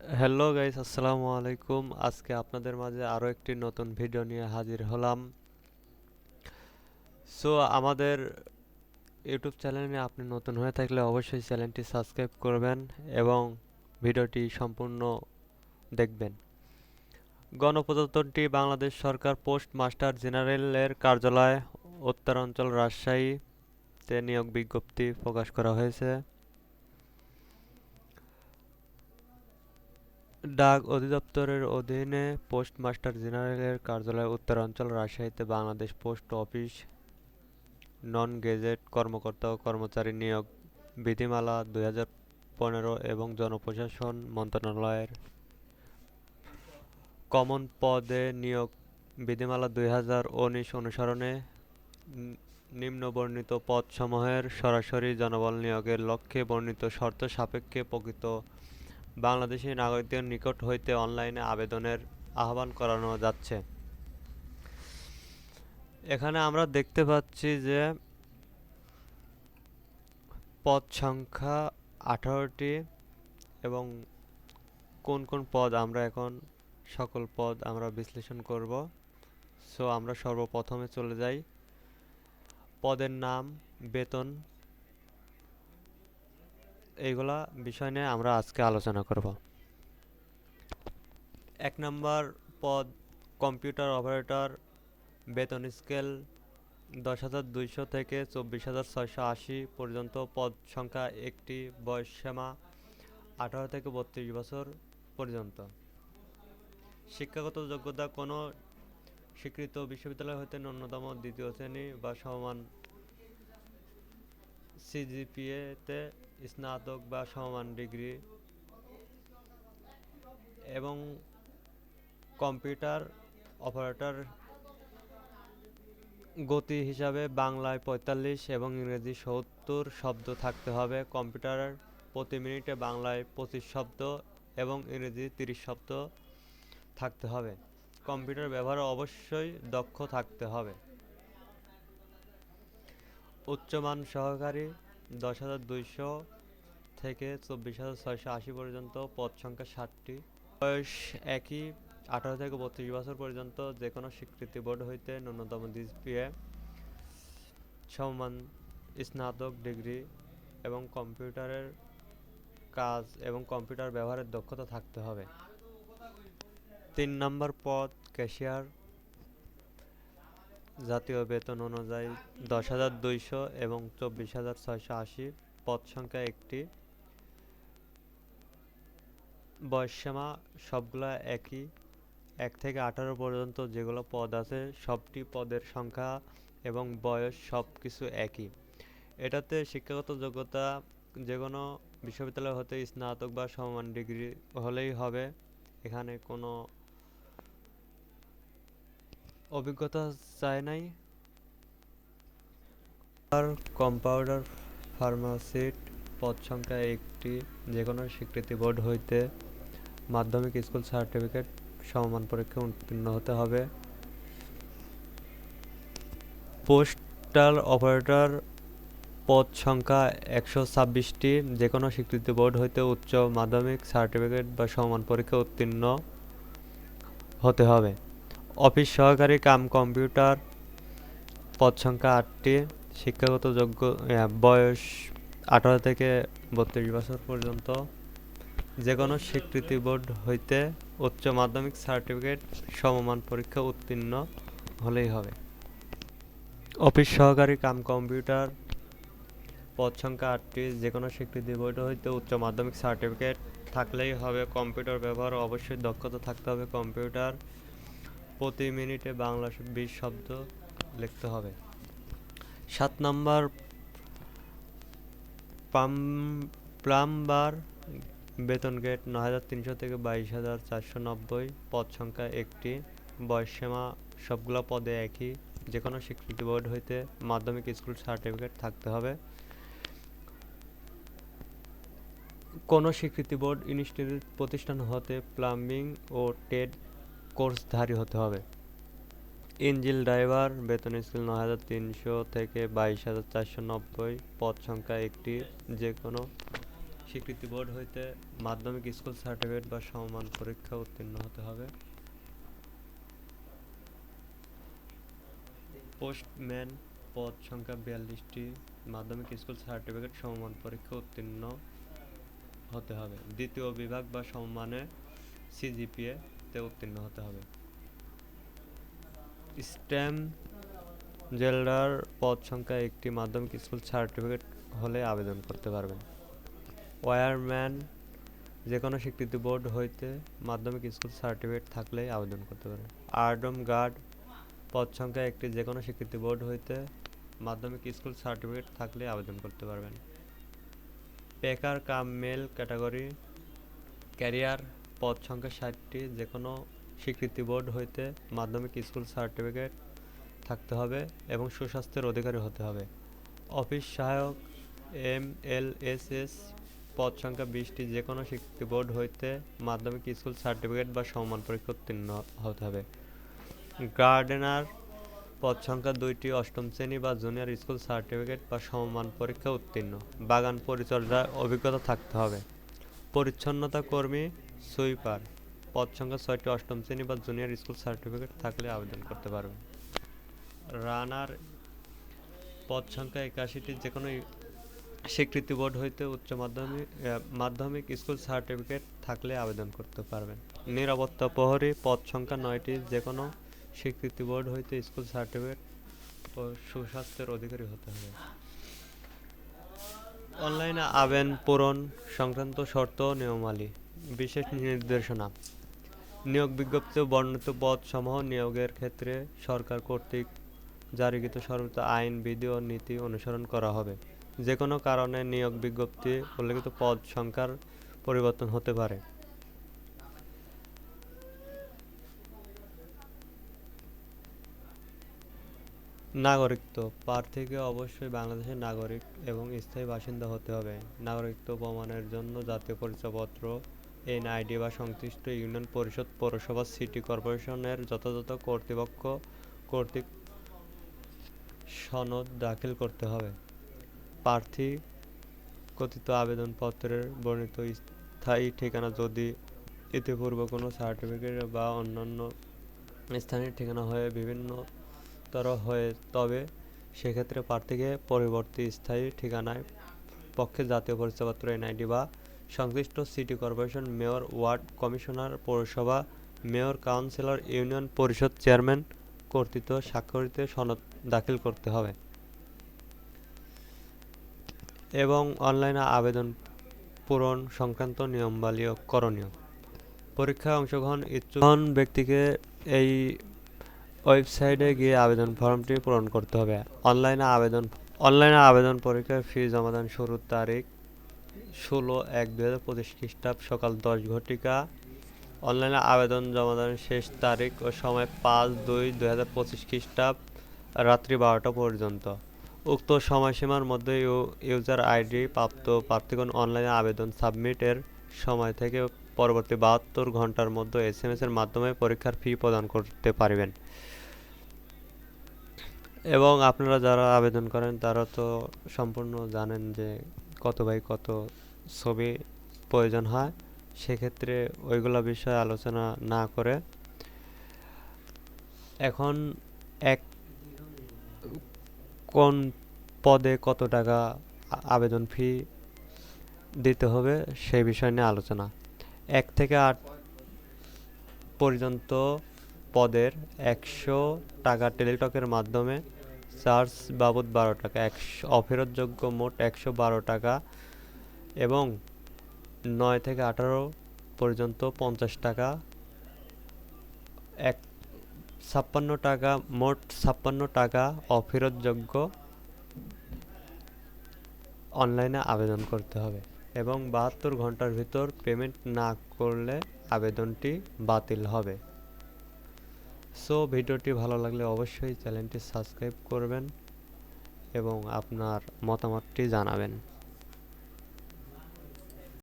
Hello guys আসসালামু আলাইকুম আজকে আপনাদের মাঝে আরও একটি নতুন ভিডিও নিয়ে হাজির হলাম। সো আমাদের ইউটিউব চ্যানেলে আপনি নতুন হয়ে থাকলে অবশ্যই চ্যানেলটি সাবস্ক্রাইব করবেন এবং ভিডিওটি সম্পূর্ণ দেখবেন। গণপ্রজাতন্ত্রী বাংলাদেশ সরকার পোস্ট মাস্টার জেনারেলের কার্যালয়, উত্তরাঞ্চল রাজশাহীতে নিয়োগ বিজ্ঞপ্তি প্রকাশ করা হয়েছে। ডাক অধিদপ্তরের অধীনে পোস্টমাস্টার জেনারেলের কার্যালয় উত্তরাঞ্চল, রাজশাহীতে Bangladesh post office, non gazette কর্মকর্তা ও কর্মচারী নিয়োগ বিধিমালা দুই এবং জনপ্রশাসন মন্ত্রণালয়ের কমন পদে নিয়োগ বিধিমালা দুই হাজার উনিশ অনুসরণে নিম্নবর্ণিত পদসমূহের সরাসরি জনবল নিয়োগের লক্ষ্যে বর্ণিত শর্ত সাপেক্ষে প্রকৃত বাংলাদেশি নাগরিকদের নিকট হইতে অনলাইনে আবেদনের আহ্বান করানো যাচ্ছে। এখানে আমরা দেখতে পাচ্ছি যে পদ সংখ্যা আঠারোটি এবং কোন কোন পদ আমরা এখন, সকল পদ আমরা বিশ্লেষণ করব। সো আমরা সর্বপ্রথমে চলে যাই। পদের নাম, বেতন এইগুলা বিষয় নিয়ে আমরা আজকে আলোচনা করব। এক নম্বর পদ, কম্পিউটার অপারেটর, বেতন স্কেল দশ হাজার দুইশো থেকে চব্বিশ হাজার ছয়শো আশি পর্যন্ত। পদ সংখ্যা একটি, বয়স সীমা আঠারো থেকে বত্রিশ বছর পর্যন্ত। শিক্ষাগত যোগ্যতা কোনো স্বীকৃত বিশ্ববিদ্যালয় হতে ন্যূনতম দ্বিতীয় শ্রেণি বা সমান সিজিপিএতে স্নাতক বা সমান ডিগ্রি এবং কম্পিউটার অপারেটর গতি হিসাবে বাংলায় পঁয়তাল্লিশ এবং ইংরেজি সত্তর শব্দ থাকতে হবে। কম্পিউটারের প্রতি মিনিটে বাংলায় পঁচিশ শব্দ এবং ইংরেজি তিরিশ শব্দ থাকতে হবে। কম্পিউটার ব্যবহারে অবশ্যই দক্ষ থাকতে হবে। উচ্চমান সহকারী দশ হাজার দুইশো থেকে চব্বিশ হাজার ছয়শো আশি পর্যন্ত পদ সংখ্যা ষাটটি। বয়স একই, আঠারো থেকে বত্রিশ বছর পর্যন্ত যে কোনো স্বীকৃতি বোর্ড হইতে ন্যূনতম জিপিএ সমান স্নাতক ডিগ্রি এবং কম্পিউটারের কাজ এবং কম্পিউটার ব্যবহারের দক্ষতা থাকতে হবে। তিন নম্বর পদ, ক্যাশিয়ার। জাতীয় বেতন অনুযায়ী দশ হাজার দুইশো এবং চব্বিশ হাজার ছয়শো আশি পদ সংখ্যা একটি। বয়সসীমা সবগুলা একই। এক থেকে আঠারো পর্যন্ত যেগুলো পদ আছে, সবটি পদের সংখ্যা এবং বয়স সব কিছু একই। এটাতে শিক্ষাগত যোগ্যতা যে কোনো বিশ্ববিদ্যালয় হতে স্নাতক বা সমান ডিগ্রি হলেই হবে। এখানে কোনো অভিজ্ঞতা চায় নাই। আর কম্পাউন্ডার ফার্মাসিস্ট পদ সংখ্যা একটি যে কোনো স্বীকৃতি বোর্ড হইতে মাধ্যমিক স্কুল সার্টিফিকেট সমমান পরীক্ষা উত্তীর্ণ হতে হবে। পোস্টাল অপারেটর পদ সংখ্যা একশো ছাব্বিশটি যে কোনো স্বীকৃতি বোর্ড হইতে উচ্চ মাধ্যমিক সার্টিফিকেট বা সমান পরীক্ষা উত্তীর্ণ হতে হবে। অফিস সহকারী কাম কম্পিউটার, পদ সংখ্যা আটটি, শিক্ষাগত যোগ্য বয়স আঠারো থেকে বত্রিশ বছর পর্যন্ত। যে কোনো স্বীকৃতি বোর্ড হইতে উচ্চ মাধ্যমিক সার্টিফিকেট সমমান পরীক্ষা উত্তীর্ণ হলেই হবে। অফিস সহকারী কাম কম্পিউটার, পদ সংখ্যা আটটি যে কোনো স্বীকৃতি বোর্ড হইতে উচ্চ মাধ্যমিক সার্টিফিকেট থাকলেই হবে। কম্পিউটার ব্যবহার অবশ্যই দক্ষতা থাকতে হবে কম্পিউটার। প্রতি মিনিটে বাংলা বিশ শব্দ লিখতে হবে। সাত নম্বর পাম প্লাম্বার বেতন গেট ন হাজার তিনশো থেকে বাইশ হাজার চারশো নব্বই, পদ সংখ্যা একটি। বয়সসীমা সবগুলো পদে একই। যে কোনো স্বীকৃতি বোর্ড হইতে মাধ্যমিক স্কুল সার্টিফিকেট থাকতে হবে। কোনো স্বীকৃতি বোর্ড ইনস্টিটিউট প্রতিষ্ঠান হতে প্লাম্বিং ও টেড কোর্সধারী হতে হবে। ইঞ্জিল ড্রাইভার, বেতন স্কেল ন হাজার তিনশো থেকে বাইশ হাজার চারশো নব্বই, পদ সংখ্যা একটি যে কোনো স্বীকৃতি বোর্ড হইতে মাধ্যমিক স্কুল সার্টিফিকেট বা সমমান পরীক্ষা উত্তীর্ণ হতে হবে। পোস্টম্যান পদ সংখ্যা বিয়াল্লিশটি, মাধ্যমিক স্কুল সার্টিফিকেট সমমান পরীক্ষা উত্তীর্ণ হতে হবে। দ্বিতীয় বিভাগ বা সমমানে সিজিপিএ তে উত্তীর্ণ হতে হবে। স্ট্যাম জেলার পদ সংখ্যা একটি মাধ্যমিক স্কুল সার্টিফিকেট হলে আবেদন করতে পারবেন। ওয়ারম্যান যে কোনো স্বীকৃতি বোর্ড হইতে মাধ্যমিক স্কুল সার্টিফিকেট থাকলেই আবেদন করতে পারেন। আর্ডম গার্ড পদ সংখ্যা একটি যে কোনো স্বীকৃতি বোর্ড হইতে মাধ্যমিক স্কুল সার্টিফিকেট থাকলে আবেদন করতে পারবেন। Packer cum mail category, carrier পদ সংখ্যা ষাটটি যে কোনো স্বীকৃতি বোর্ড হইতে মাধ্যমিক স্কুল সার্টিফিকেট থাকতে হবে এবং সুস্বাস্থ্যের অধিকারী হতে হবে। অফিস সহায়ক, এম এল এস এস, পদ সংখ্যা বিশটি যে কোনো স্বীকৃতি বোর্ড হইতে মাধ্যমিক স্কুল সার্টিফিকেট বা সমান পরীক্ষা উত্তীর্ণ হতে হবে। গার্ডেনার, পদ সংখ্যা দুইটি, অষ্টম শ্রেণি বা জুনিয়র স্কুল সার্টিফিকেট বা সমমান পরীক্ষা উত্তীর্ণ। বাগান পরিচর্যার অভিজ্ঞতা থাকতে হবে। পরিচ্ছন্নতা কর্মী সুইপার পদ সংখ্যা ছয়টি অষ্টম শ্রেণি বা জুনিয়র স্কুল সার্টিফিকেট থাকলে আবেদন করতে পারবে রানার পদ সংখ্যা একাশিটি যে কোনো স্বীকৃতি বোর্ড হইতে উচ্চ মাধ্যমিক মাধ্যমিক স্কুল সার্টিফিকেট থাকলে আবেদন করতে পারবেন। নিরাপত্তা প্রহরী পদ সংখ্যা নয়টি যে কোনো স্বীকৃতি বোর্ড হইতে স্কুল সার্টিফিকেট ও সুস্বাস্থ্যের অধিকারী হতে হবে। অনলাইনে আবেদন পূরণ সংক্রান্ত শর্ত ও নিয়মাবলী। বিশেষ নির্দেশনা। নিয়োগ বিজ্ঞপ্তিতে বর্ণিত পদ সমূহ নিয়োগের ক্ষেত্রে সরকার কর্তৃক জারিকৃত সর্বোচ্চ আইন, বিধি ও নীতি অনুসরণ করা হবে। যে কোনো কারণে নিয়োগ বিজ্ঞপ্তি উল্লেখিত পদ সংখ্যার পরিবর্তন হতে পারে। নাগরিকত্ব। প্রার্থীকে অবশ্যই বাংলাদেশের নাগরিক এবং স্থায়ী বাসিন্দা হতে হবে। নাগরিকত্ব প্রমাণের জন্য জাতীয় পরিচয়পত্র এনআইডি বা সংশ্লিষ্ট ইউনিয়ন পরিষদ, পৌরসভা, সিটি কর্পোরেশনের যথাযথ কর্তৃপক্ষ কর্তৃক সনদ দাখিল করতে হবে। প্রার্থী কথিত আবেদনপত্রের বর্ণিত স্থায়ী ঠিকানা যদি ইতিপূর্বে কোনো সার্টিফিকেট বা অন্যান্য স্থানীয় ঠিকানা হয়ে বিভিন্নতর হয়ে, তবে সেক্ষেত্রে প্রার্থীকে পরবর্তী স্থায়ী ঠিকানায় পক্ষে জাতীয় পরিচয়পত্র, এনআইডি বা সংশ্লিষ্ট city corporation, mayor, ward commissioner, পৌরসভা, মেয়র, কাউন্সিলর, ইউনিয়ন পরিষদ চেয়ারম্যান কর্তৃক স্বাক্ষরিত সনদ দাখিল করতে হবে। এবং অনলাইনে আবেদন পূরণ সংক্রান্ত নিয়মাবলী ও করণীয়। পরীক্ষায় অংশগ্রহণ ইচ্ছুক ব্যক্তিকে এই ওয়েবসাইটে গিয়ে আবেদন ফর্মটি পূরণ করতে হবে। অনলাইনে আবেদন অনলাইনে আবেদন পরীক্ষার ফি জমাদান শুরুর তারিখ ষোলো এক দু হাজার পঁচিশ খ্রিস্টাব্দ সকাল দশ ঘটিকা। অনলাইনে আবেদন জমাদানের শেষ তারিখ ও সময় পাঁচ দুই দু হাজার পঁচিশ খ্রিস্টাব্দ রাত্রি বারোটা পর্যন্ত। উক্ত সময়সীমার মধ্যে ইউ- ইউজার আইডি, প্রাপ্ত প্রার্থীগণ অনলাইনে আবেদন সাবমিটের সময় থেকে পরবর্তী বাহাত্তর ঘণ্টার মধ্যে এস এম এর মাধ্যমে পরীক্ষার ফি প্রদান করতে পারবেন। এবং আপনারা যারা আবেদন করেন তারা তো সম্পূর্ণ জানেন যে কত বাই কত ছবি প্রয়োজন হয়, সেক্ষেত্রে ওইগুলো বিষয়ে আলোচনা না করে এখন এক কোন পদে কত টাকা আবেদন ফি দিতে হবে সেই বিষয় নিয়ে আলোচনা। এক থেকে আট পর্যন্ত পদের একশো টাকা টেলিটকের মাধ্যমে চার্জ বাবদ বারো টাকা। একশো, অফেরতযোগ্য মোট একশো বারো টাকা এবং নয় থেকে আঠারো পর্যন্ত পঞ্চাশ টাকা। এক, ছাপ্পান্ন টাকা, মোট ছাপ্পান্ন টাকা অফেরতযোগ্য অনলাইনে আবেদন করতে হবে এবং বাহাত্তর ঘণ্টার ভিতর পেমেন্ট না করলে আবেদনটি বাতিল হবে। সো ভিডিওটি ভালো লাগলে অবশ্যই চ্যানেলটি সাবস্ক্রাইব করবেন এবং আপনার মতামতটি জানাবেন।